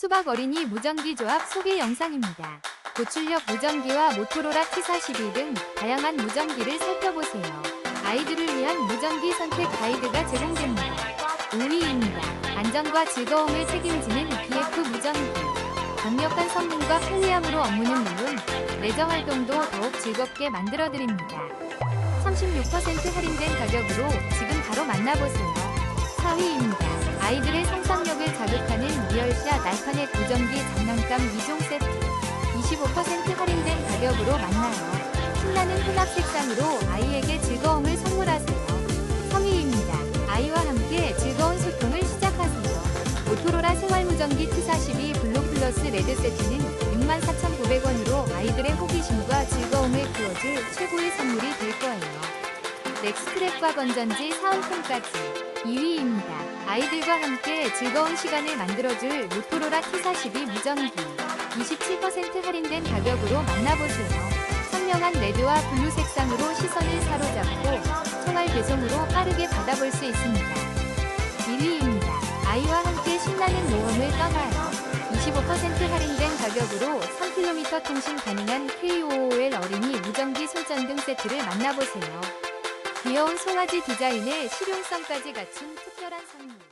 수박 어린이 무전기 조합 소개 영상입니다. 고출력 무전기와 모토로라 T42 등 다양한 무전기를 살펴보세요. 아이들을 위한 무전기 선택 가이드가 제공됩니다. 5위입니다. 안전과 즐거움을 책임지는 BF 무전기. 강력한 성능과 편리함으로 업무는 물론 레저 활동도 더욱 즐겁게 만들어드립니다. 36% 할인된 가격으로 지금 바로 만나보세요. 4위입니다. 아이들의 자극하는 알파넷 무전기 장난감 2종 세트 25% 할인된 가격으로 만나요. 신나는 혼합 색상으로 아이에게 즐거움을 선물하세요. 3위입니다. 아이와 함께 즐거운 소통을 시작하세요. 모토로라 생활무전기 T42 블루 플러스 레드 세트는 64,900원으로 아이들의 호기심과 즐거움을 키워줄 최고의 선물이 될 거예요. 넥스트랩과 건전지 사은품까지 2위입니다. 아이들과 함께 즐거운 시간을 만들어줄 모토로라 T42 무전기 27% 할인된 가격으로 만나보세요. 선명한 레드와 블루 색상으로 시선을 사로잡고 총알 배송으로 빠르게 받아볼 수 있습니다. 1위입니다. 아이와 함께 신나는 모험을 떠나요. 25% 할인된 가격으로 3km 통신 가능한 KOOL 어린이 무전기 손전등 세트를 만나보세요. 귀여운 송아지 디자인에 실용성까지 갖춘 특별한 선물.